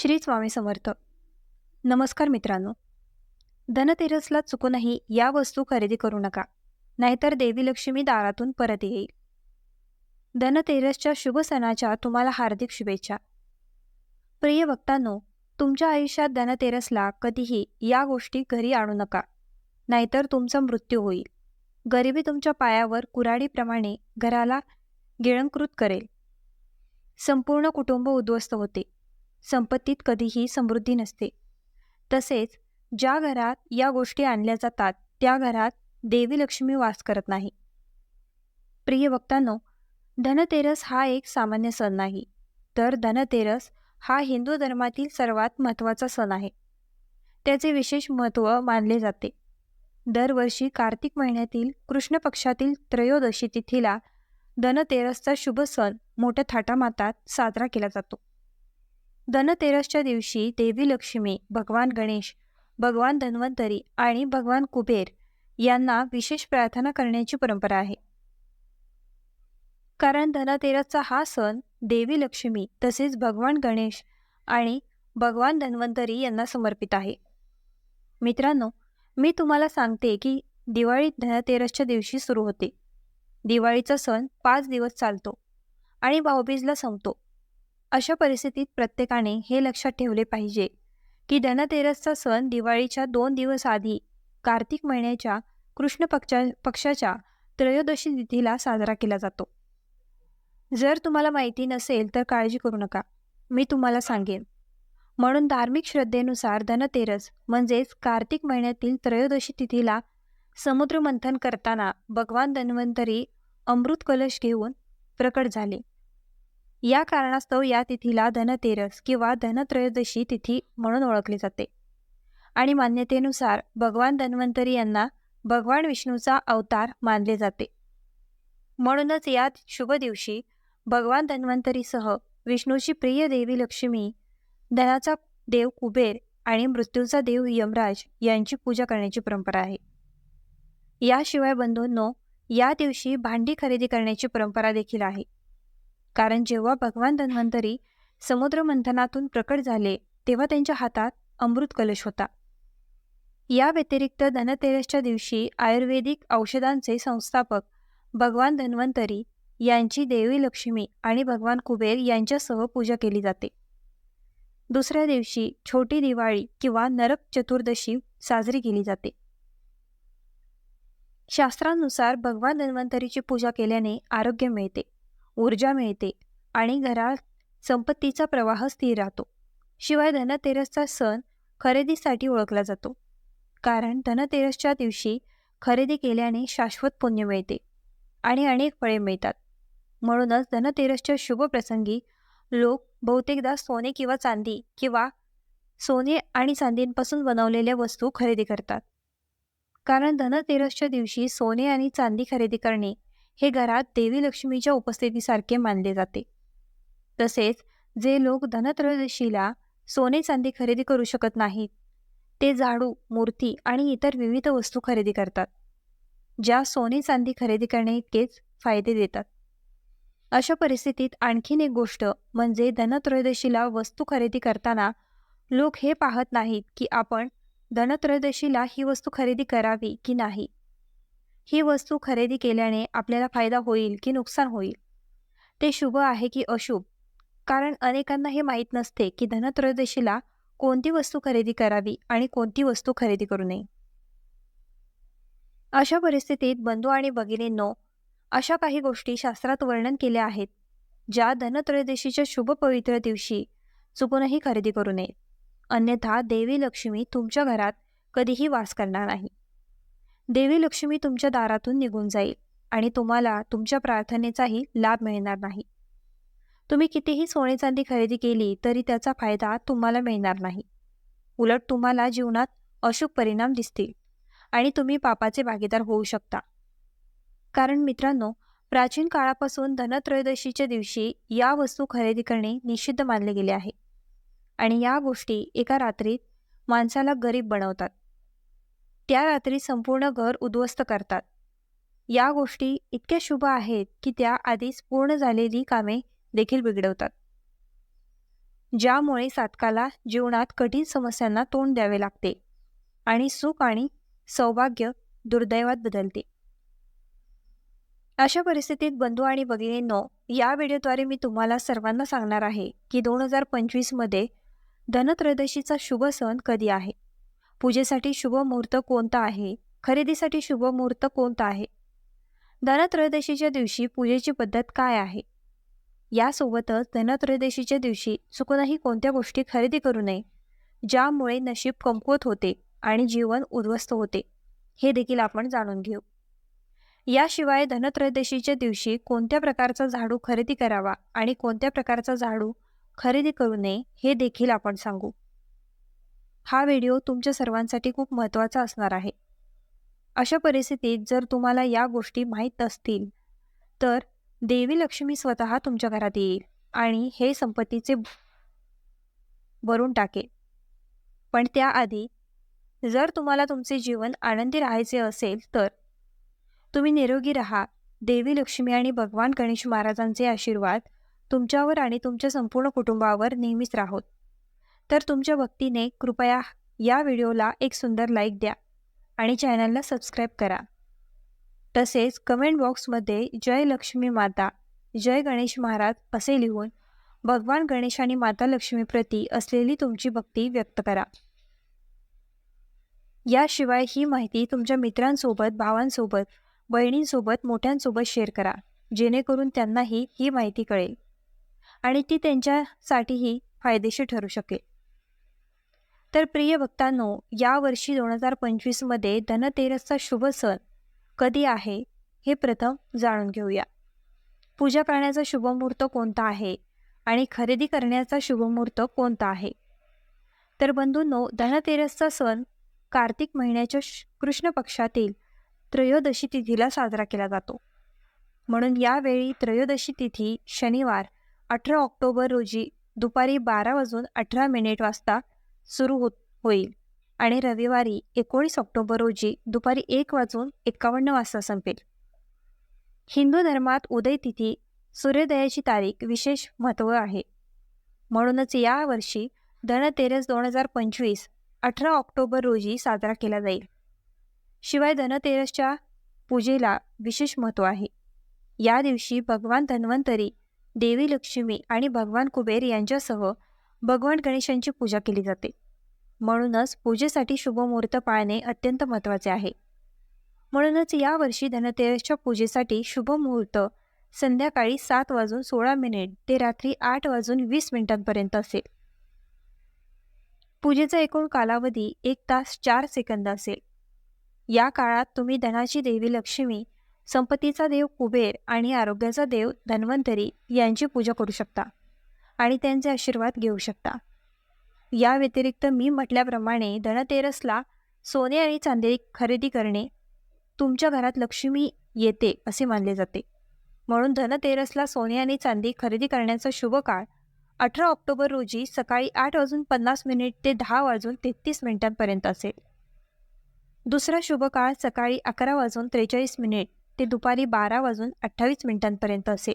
श्री स्वामी समर्थ. नमस्कार मित्रांनो. धनतेरसला चुकूनही या वस्तू खरेदी करू नका नाहीतर देवी लक्ष्मी दारातून परत येईल. धनतेरसच्या शुभ सणाच्या तुम्हाला हार्दिक शुभेच्छा. प्रिय भक्तांनो तुमच्या आयुष्यात धनतेरसला कधीही या गोष्टी घरी आणू नका नाहीतर तुमचा मृत्यू होईल. गरिबी तुमच्या पायावर कुऱ्हाडीप्रमाणे घराला गिळंकृत करेल. संपूर्ण कुटुंब उद्ध्वस्त होते. संपत्तीत कधीही समृद्धी नसते. तसेच ज्या घरात या गोष्टी आणल्या जातात त्या घरात देवी लक्ष्मी वास करत नाही. प्रिय वक्तांनो धनतेरस हा एक सामान्य सण नाही तर धनतेरस हा हिंदू धर्मातील सर्वात महत्त्वाचा सण आहे. त्याचे विशेष महत्त्व मानले जाते. दरवर्षी कार्तिक महिन्यातील कृष्ण पक्षातील त्रयोदशी तिथीला धनतेरसचा शुभ सण मोठ्या थाटामातात साजरा केला जातो. धनतेरसच्या दिवशी देवी लक्ष्मी भगवान गणेश भगवान धन्वंतरी आणि भगवान कुबेर यांना विशेष प्रार्थना करण्याची परंपरा आहे. कारण धनतेरसचा हा सण देवी लक्ष्मी तसेच भगवान गणेश आणि भगवान धन्वंतरी यांना समर्पित आहे. मित्रांनो मी तुम्हाला सांगते की दिवाळी धनतेरसच्या दिवशी सुरू होते. दिवाळीचा सण पाच दिवस चालतो आणि भाऊबीजला संपतो. अशा परिस्थितीत प्रत्येकाने हे लक्षात ठेवले पाहिजे की धनतेरसचा सण दिवाळीच्या दोन दिवस आधी कार्तिक महिन्याच्या कृष्ण पक्षा पक्षाच्या त्रयोदशी तिथीला साजरा केला जातो. जर तुम्हाला माहिती नसेल तर काळजी करू नका मी तुम्हाला सांगेन. म्हणून धार्मिक श्रद्धेनुसार धनतेरस म्हणजेच कार्तिक महिन्यातील त्रयोदशी तिथीला समुद्रमंथन करताना भगवान धन्वंतरी अमृत कलश घेऊन प्रकट झाले. या कारणास्तव या तिथीला धनतेरस किंवा धनत्रयोदशी तिथी म्हणून ओळखली जाते. आणि मान्यतेनुसार भगवान धन्वंतरी यांना भगवान विष्णूचा अवतार मानले जाते. म्हणूनच या शुभ दिवशी भगवान धन्वंतरीसह विष्णूची प्रिय देवी लक्ष्मी धनाचा देव कुबेर आणि मृत्यूचा देव यमराज यांची पूजा करण्याची परंपरा आहे. याशिवाय बंधूंनो या दिवशी भांडी खरेदी करण्याची परंपरा देखील आहे. कारण जेव्हा भगवान धन्वंतरी समुद्र मंथनातून प्रकट झाले तेव्हा त्यांच्या हातात अमृत कलश होता. या व्यतिरिक्त धनतेरसच्या दिवशी आयुर्वेदिक औषधांचे संस्थापक भगवान धन्वंतरी यांची देवी लक्ष्मी आणि भगवान कुबेर यांच्यासह पूजा केली जाते. दुसऱ्या दिवशी छोटी दिवाळी किंवा नरक चतुर्दशी साजरी केली जाते. शास्त्रानुसार भगवान धन्वंतरीची पूजा केल्याने आरोग्य मिळते. ऊर्जा मिळते आणि घरात संपत्तीचा प्रवाह स्थिर राहतो. शिवाय धनतेरसचा सण खरेदीसाठी ओळखला जातो. कारण धनतेरसच्या दिवशी खरेदी केल्याने शाश्वत पुण्य मिळते आणि अनेक फळे मिळतात. म्हणूनच धनतेरसच्या शुभ प्रसंगी लोक बहुतेकदा सोने किंवा चांदी किंवा सोने आणि चांदींपासून बनवलेल्या वस्तू खरेदी करतात. कारण धनतेरसच्या दिवशी सोने आणि चांदी खरेदी करणे हे घरात देवी लक्ष्मीच्या उपस्थितीसारखे मानले जाते. तसेच जे लोक धनत्रयोदशीला सोने चांदी खरेदी करू शकत नाहीत ते झाडू मूर्ती आणि इतर विविध वस्तू खरेदी करतात ज्या सोने चांदी खरेदी करणे इतकेच फायदे देतात. अशा परिस्थितीत आणखीन एक गोष्ट म्हणजे धनत्रयोदशीला वस्तू खरेदी करताना लोक हे पाहत नाहीत की आपण धनत्रयोदशीला ही वस्तू खरेदी करावी की नाही. ही वस्तू खरेदी केल्याने आपल्याला फायदा होईल की नुकसान होईल? ते शुभ आहे की अशुभ? कारण अनेकांना हे माहीत नसते की धनत्रयोदशीला कोणती वस्तू खरेदी करावी आणि कोणती वस्तू खरेदी करू नये. अशा परिस्थितीत बंधू आणि भगिनींनो अशा काही गोष्टी शास्त्रात वर्णन केल्या आहेत ज्या धनत्रयोदशीच्या शुभ पवित्र दिवशी चुकूनही खरेदी करू नये अन्यथा देवी लक्ष्मी तुमच्या घरात कधीही वास करणार नाही. देवी लक्ष्मी तुमच्या दारातून निघून जाईल आणि तुम्हाला तुमच्या प्रार्थनेचाही लाभ मिळणार नाही. तुम्ही कितीही सोने चांदी खरेदी केली तरी त्याचा फायदा तुम्हाला मिळणार नाही. उलट तुम्हाला जीवनात अशुभ परिणाम दिसतील आणि तुम्ही पापाचे भागीदार होऊ शकता. कारण मित्रांनो प्राचीन काळापासून धनत्रयोदशीच्या दिवशी या वस्तू खरेदी करणे निषिद्ध मानले गेले आहे. आणि या गोष्टी एका रात्रीत माणसाला गरीब बनवतात. त्या रात्री संपूर्ण घर उद्ध्वस्त करतात. या गोष्टी इतक्या शुभ आहेत की त्या आधीच पूर्ण झालेली कामे देखील बिघडवतात. ज्यामुळे साधकाला जीवनात कठीण समस्यांना तोंड द्यावे लागते आणि सुख आणि सौभाग्य दुर्दैवात बदलते. अशा परिस्थितीत बंधू आणि भगिनींनो या व्हिडिओद्वारे मी तुम्हाला सर्वांना सांगणार आहे की दोन हजार पंचवीसमध्ये धनत्रयोदशीचा शुभ सण कधी आहे? पूजेसाठी शुभ मुहूर्त कोणता आहे? खरेदीसाठी शुभ मुहूर्त कोणता आहे? धनत्रयोदशीच्या दिवशी पूजेची पद्धत काय आहे? यासोबतच धनत्रयोदशीच्या दिवशी चुकूनही कोणत्या गोष्टी खरेदी करू नये ज्यामुळे नशीब कमकुवत होते आणि जीवन उद्ध्वस्त होते हे देखील आपण जाणून घेऊ. याशिवाय धनत्रयोदशीच्या दिवशी कोणत्या प्रकारचा झाडू खरेदी करावा आणि कोणत्या प्रकारचा झाडू खरेदी करू नये हे देखील आपण सांगू. हा व्हिडिओ तुमच्या सर्वांसाठी खूप महत्त्वाचा असणार आहे. अशा परिस्थितीत जर तुम्हाला या गोष्टी माहीत असतील तर देवी लक्ष्मी स्वतः तुमच्या घरात येईल आणि हे संपत्तीचे भरून टाकेल. पण त्याआधी जर तुम्हाला तुमचे जीवन आनंदी राहायचे असेल तर तुम्ही निरोगी राहा. देवी लक्ष्मी आणि भगवान गणेश महाराजांचे आशीर्वाद तुमच्यावर आणि तुमच्या संपूर्ण कुटुंबावर नेहमीच राहोत. तर तुमच्या भक्तीने कृपया या व्हिडिओला एक सुंदर लाईक द्या आणि चॅनलला सबस्क्राईब करा. तसेच कमेंट बॉक्समध्ये जय लक्ष्मी माता जय गणेश महाराज असे लिहून भगवान गणेश आणि माता लक्ष्मीप्रती असलेली तुमची भक्ती व्यक्त करा. याशिवाय ही माहिती तुमच्या मित्रांसोबत भावांसोबत बहिणींसोबत मोठ्यांसोबत शेअर करा जेणेकरून त्यांनाही ही माहिती कळेल आणि ती त्यांच्यासाठीही फायदेशीर ठरू शकेल. तर प्रिय भक्तांनो यावर्षी दोन हजार पंचवीसमध्ये धनतेरसचा शुभ सण कधी आहे हे प्रथम जाणून घेऊया. पूजा करण्याचा शुभमुहूर्त कोणता आहे आणि खरेदी करण्याचा शुभमुहूर्त कोणता आहे? तर बंधूंनो धनतेरसचा सण कार्तिक महिन्याच्या कृष्ण पक्षातील त्रयोदशी तिथीला साजरा केला जातो. म्हणून यावेळी त्रयोदशी तिथी शनिवार अठरा ऑक्टोबर रोजी दुपारी बारा वाजून अठरा मिनिट वाजता सुरू होत होईल. आणि रविवारी एकोणीस ऑक्टोबर रोजी दुपारी एक वाजून एकावन्न वाजता संपेल. हिंदू धर्मात उदय तिथी सूर्योदयाची तारीख विशेष महत्त्व आहे. म्हणूनच यावर्षी धनतेरस दोन हजार पंचवीस अठरा ऑक्टोबर रोजी साजरा केला जाईल. शिवाय धनतेरसच्या पूजेला विशेष महत्त्व आहे. या दिवशी भगवान धन्वंतरी देवी लक्ष्मी आणि भगवान कुबेर यांच्यासह भगवान गणेशांची पूजा केली जाते. म्हणूनच पूजेसाठी शुभमुहूर्त पाळणे अत्यंत महत्त्वाचे आहे. म्हणूनच यावर्षी धनतेरसच्या पूजेसाठी शुभ मुहूर्त संध्याकाळी सात वाजून सोळा मिनिट ते रात्री आठ वाजून वीस मिनिटांपर्यंत असेल. पूजेचा एकूण कालावधी एक तास चार सेकंद असेल. या काळात तुम्ही धनाची देवी लक्ष्मी संपत्तीचा देव कुबेर आणि आरोग्याचा देव धन्वंतरी यांची पूजा करू शकता. आणि त्यांचे आशीर्वाद घेऊ शकता. या व्यतिरिक्त मी म्हटल्याप्रमाणे धनतेरसला सोने आणि चांदी खरेदी करणे तुमच्या घरात लक्ष्मी येते असे मानले जाते. म्हणून धनतेरसला सोने आणि चांदी खरेदी करण्याचा शुभ काळ अठरा ऑक्टोबर रोजी सकाळी आठ वाजून पन्नास मिनिट ते दहा वाजून तेहतीस मिनिटांपर्यंत असेल. दुसरा शुभ काळ सकाळी अकरा वाजून त्रेचाळीस मिनिट ते दुपारी बारा वाजून अठ्ठावीस मिनिटांपर्यंत असेल.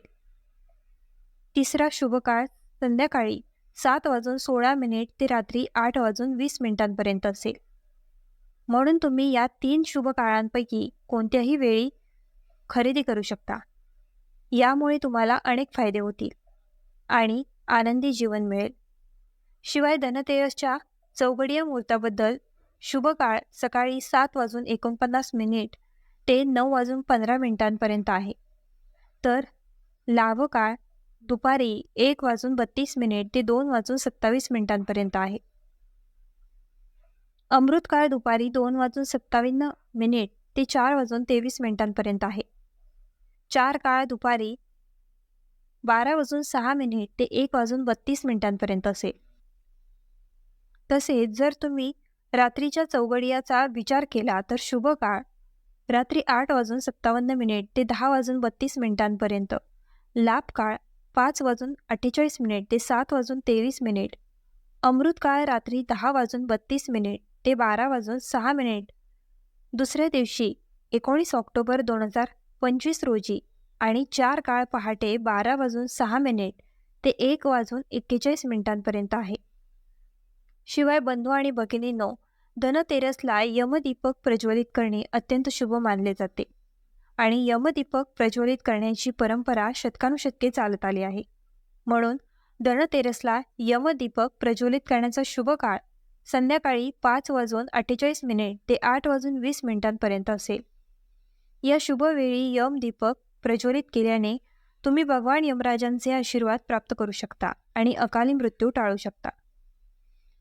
तिसरा शुभ काळ संध्याकाळी सात वाजून सोळा मिनिट ते रात्री आठ वाजून वीस मिनिटांपर्यंत असेल. म्हणून तुम्ही या तीन शुभ काळांपैकी कोणत्याही वेळी खरेदी करू शकता. यामुळे तुम्हाला अनेक फायदे होतील आणि आनंदी जीवन मिळेल. शिवाय धनतेरसच्या चौघडीय मुहूर्ताबद्दल शुभ काळ सकाळी सात वाजून एकोणपन्नास मिनिट ते नऊ वाजून पंधरा मिनिटांपर्यंत आहे. तर लाभ काळ दुपारी एक वाजून बत्तीस मिनिट ते दोन वाजून सत्तावीस मिनिटांपर्यंत आहे. अमृतकाळ दुपारी दोन वाजून सत्तावन्न मिनिट ते चार वाजून तेवीस मिनिटांपर्यंत आहे. चार काळ दुपारी बारा वाजून सहा मिनिट ते एक वाजून बत्तीस मिनिटांपर्यंत असेल तसेच जर तुम्ही रात्रीच्या चौघडियाचा विचार केला तर शुभ काळ रात्री आठ वाजून सत्तावन्न मिनिट ते दहा वाजून बत्तीस मिनिटांपर्यंत. लाभ काळ पाच वाजून अठ्ठेचाळीस मिनिट ते सात वाजून तेवीस मिनिट. अमृतकाळ रात्री दहा वाजून बत्तीस मिनिट ते बारा वाजून सहा मिनिट. दुसऱ्या दिवशी एकोणीस ऑक्टोबर दोन हजार पंचवीस रोजी आणि चार काळ पहाटे बारा वाजून सहा मिनिट ते एक वाजून एक्केचाळीस मिनिटांपर्यंत आहे. शिवाय बंधू आणि भगिनींनो धनतेरसला यमदीपक प्रज्वलित करणे अत्यंत शुभ मानले जाते. आणि यमदीपक प्रज्वलित करण्याची परंपरा शतकानुशतके चालत आली आहे. म्हणून धनतेरसला यमदीपक प्रज्वलित करण्याचा शुभ काळ संध्याकाळी पाच वाजून अठ्ठेचाळीस मिनिट ते आठ वाजून वीस मिनिटांपर्यंत असेल. या शुभवेळी यमदीपक प्रज्वलित केल्याने तुम्ही भगवान यमराजांचे आशीर्वाद प्राप्त करू शकता आणि अकाली मृत्यू टाळू शकता.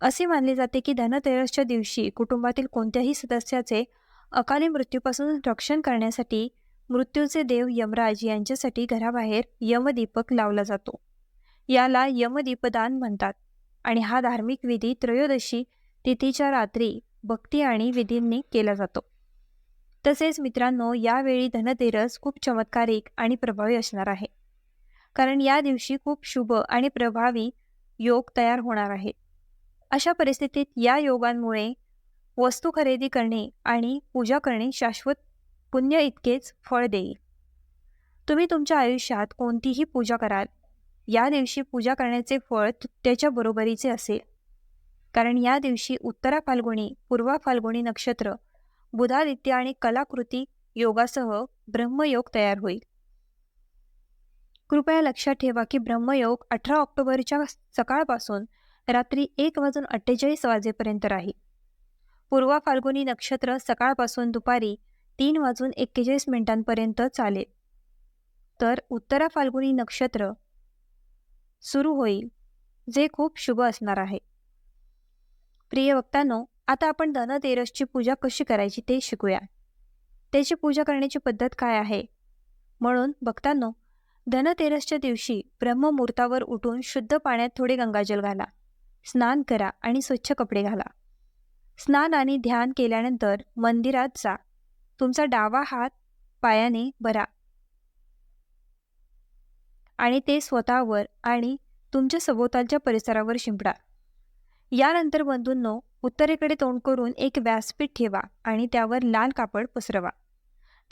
असे मानले जाते की धनतेरसच्या दिवशी कुटुंबातील कोणत्याही सदस्याचे अकाली मृत्यूपासून रक्षण करण्यासाठी मृत्यूचे देव यमराज यांच्यासाठी घराबाहेर यमदीपक लावला जातो. याला यमदीपदान म्हणतात आणि हा धार्मिक विधी त्रयोदशी तिथीच्या रात्री भक्ती आणि विधींनी केला जातो. तसेच मित्रांनो यावेळी धनतेरस खूप चमत्कारिक आणि प्रभावी असणार आहे. कारण या दिवशी खूप शुभ आणि प्रभावी योग तयार होणार आहे. अशा परिस्थितीत या योगांमुळे वस्तू खरेदी करणे आणि पूजा करणे शाश्वत पुण्य इतकेच फळ देईल. तुम्ही तुमच्या आयुष्यात कोणतीही पूजा कराल या दिवशी पूजा करण्याचे फळ त्याच्या बरोबरीचे असेल. कारण या दिवशी उत्तरा फाल्गुनी पूर्वा फाल्गुनी नक्षत्र बुधादित्य आणि कलाकृती योगासह ब्रह्मयोग तयार होईल. कृपया लक्षात ठेवा की ब्रह्मयोग अठरा ऑक्टोबरच्या सकाळपासून रात्री एक वाजून अठ्ठेचाळीस वाजेपर्यंत राहील. पूर्वा फाल्गुनी नक्षत्र सकाळपासून दुपारी तीन वाजून एक्केचाळीस मिनिटांपर्यंत चालेल. तर उत्तरा फाल्गुनी नक्षत्र सुरू होईल जे खूप शुभ असणार आहे. प्रिय वक्तांनो आता आपण धनतेरसची पूजा कशी करायची ते शिकूया. त्याची पूजा करण्याची पद्धत काय आहे? म्हणून भक्तांनो धनतेरसच्या दिवशी ब्रह्ममुहूर्तावर उठून शुद्ध पाण्यात थोडे गंगाजल घाला स्नान करा आणि स्वच्छ कपडे घाला. स्नान आणि ध्यान केल्यानंतर मंदिरात जा. तुमचा डावा हात पायाने भरा. आणि ते स्वतःवर आणि तुमच्या सभोवतालच्या परिसरावर शिंपडा. यानंतर बंधूंनो उत्तरेकडे तोंड करून एक व्यासपीठ ठेवा आणि त्यावर लाल कापड पसरवा.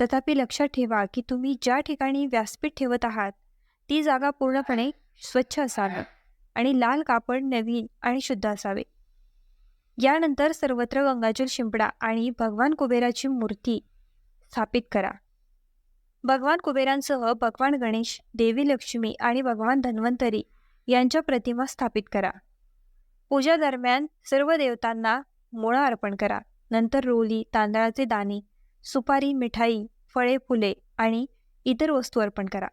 तथापि लक्षात ठेवा की तुम्ही ज्या ठिकाणी व्यासपीठ ठेवत आहात ती जागा पूर्णपणे स्वच्छ असावी आणि लाल कापड नवीन आणि शुद्ध असावे. यानंतर सर्वत्र गंगाजल शिंपडा आणि भगवान कुबेराची मूर्ती स्थापित करा. भगवान कुबेरांसह भगवान गणेश देवी लक्ष्मी आणि भगवान धन्वंतरी यांच्या प्रतिमा स्थापित करा. पूजा दरम्यान सर्व देवतांना मोळा अर्पण करा. नंतर रोली तांदळाचे दाणे सुपारी मिठाई फळे फुले आणि इतर वस्तू अर्पण करा.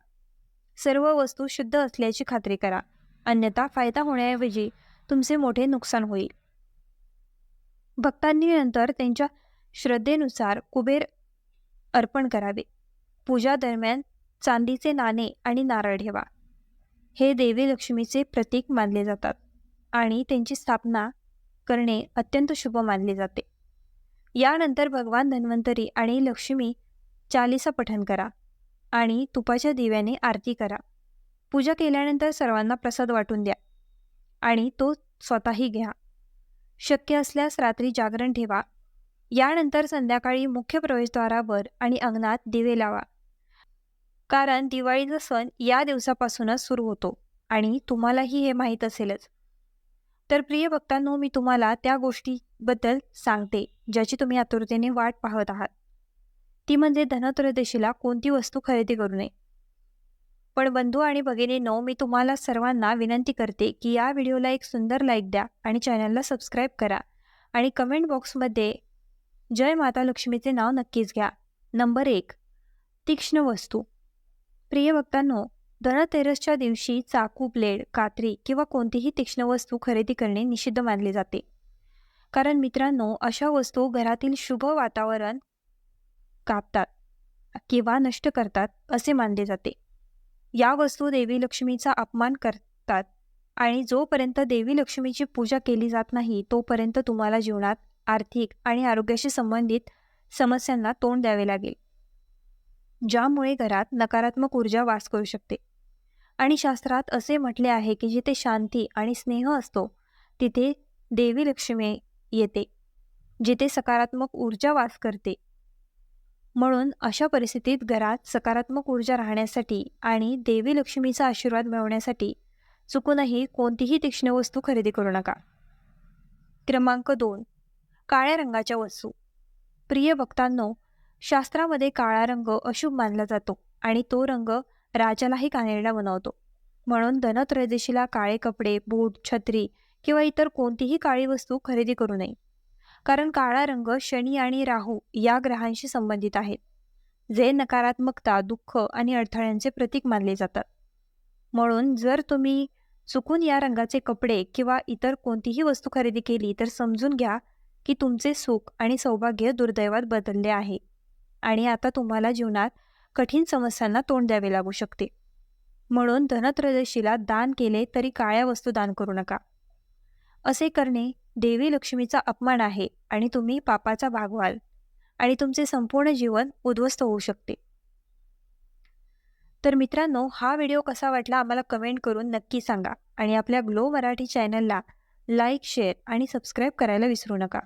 सर्व वस्तू शुद्ध असल्याची खात्री करा. अन्यथा फायदा होण्याऐवजी तुमचे मोठे नुकसान होईल. भक्तांनी नंतर त्यांच्या श्रद्धेनुसार कुबेर अर्पण करावे. पूजा दरम्यान चांदीचे नाणे आणि नारळ ठेवा. हे देवी लक्ष्मीचे प्रतीक मानले जातात आणि त्यांची स्थापना करणे अत्यंत शुभ मानले जाते. यानंतर भगवान धन्वंतरी आणि लक्ष्मी चालीसा पठण करा आणि तुपाच्या दिव्याने आरती करा. पूजा केल्यानंतर सर्वांना प्रसाद वाटून द्या आणि तो स्वतःही घ्या. शक्य असल्यास रात्री जागरण ठेवा यानंतर संध्याकाळी मुख्य प्रवेशद्वारावर आणि अंगणात दिवे लावा. कारण दिवाळीचा सण या दिवसापासूनच सुरू होतो आणि तुम्हालाही हे माहीत असेलच. तर प्रिय भक्तांनो मी तुम्हाला त्या गोष्टीबद्दल सांगते ज्याची तुम्ही आतुरतेने वाट पाहत आहात. ती म्हणजे धनत्रयोदशीला कोणती वस्तू खरेदी करू नये. पण बंधू आणि भगिनींनो मी तुम्हाला सर्वांना विनंती करते की या व्हिडिओला एक सुंदर लाईक द्या आणि चॅनलला सबस्क्राईब करा आणि कमेंट बॉक्समध्ये जय माता लक्ष्मीचे नाव नक्कीच घ्या. नंबर एक. तीक्ष्ण वस्तू. प्रिय भक्तांनो धनतेरसच्या दिवशी चाकू ब्लेड कात्री किंवा कोणतीही तीक्ष्ण वस्तू खरेदी करणे निषिद्ध मानले जाते. कारण मित्रांनो अशा वस्तू घरातील शुभ वातावरण कापतात किंवा नष्ट करतात असे मानले जाते. या वस्तू देवी लक्ष्मीचा अपमान करतात आणि जोपर्यंत देवी लक्ष्मीची पूजा केली जात नाही तोपर्यंत तुम्हाला जीवनात आर्थिक आणि आरोग्याशी संबंधित समस्यांना तोंड द्यावे लागेल ज्यामुळे घरात नकारात्मक ऊर्जा वास करू शकते. आणि शास्त्रात असे म्हटले आहे की जिथे शांती आणि स्नेह असतो तिथे देवी लक्ष्मी येते जिथे सकारात्मक ऊर्जा वास करते. म्हणून अशा परिस्थितीत घरात सकारात्मक ऊर्जा राहण्यासाठी आणि देवी लक्ष्मीचा आशीर्वाद मिळवण्यासाठी चुकूनही कोणतीही तीक्ष्ण वस्तू खरेदी करू नका. क्रमांक दोन. काळ्या रंगाच्या वस्तू. प्रिय भक्तांनो शास्त्रामध्ये काळा रंग अशुभ मानला जातो आणि तो रंग राजालाही कानेरडा बनवतो. म्हणून धनत्रयोदशीला काळे कपडे बूट छत्री किंवा इतर कोणतीही काळी वस्तू खरेदी करू नये. कारण काळा रंग शनी आणि राहू या ग्रहांशी संबंधित आहेत जे नकारात्मकता दुःख आणि अडथळ्यांचे प्रतीक मानले जातात. म्हणून जर तुम्ही चुकून या रंगाचे कपडे किंवा इतर कोणतीही वस्तू खरेदी केली तर समजून घ्या की तुमचे सुख आणि सौभाग्य दुर्दैवात बदलले आहे. आणि आता तुम्हाला जीवनात कठीण समस्यांना तोंड द्यावे लागू शकते. म्हणून धनत्रयोदशीला दान केले तरी काळ्या वस्तू दान करू नका. असे करणे देवी लक्ष्मीचा अपमान आहे आणि तुम्ही पापाचा भाग व्हाल आणि तुमचे संपूर्ण जीवन उद्ध्वस्त होऊ शकते. तर मित्रांनो हा व्हिडिओ कसा वाटला आम्हाला कमेंट करून नक्की सांगा आणि आपल्या ग्लो मराठी चॅनलला लाईक शेअर आणि सबस्क्राईब करायला विसरू नका.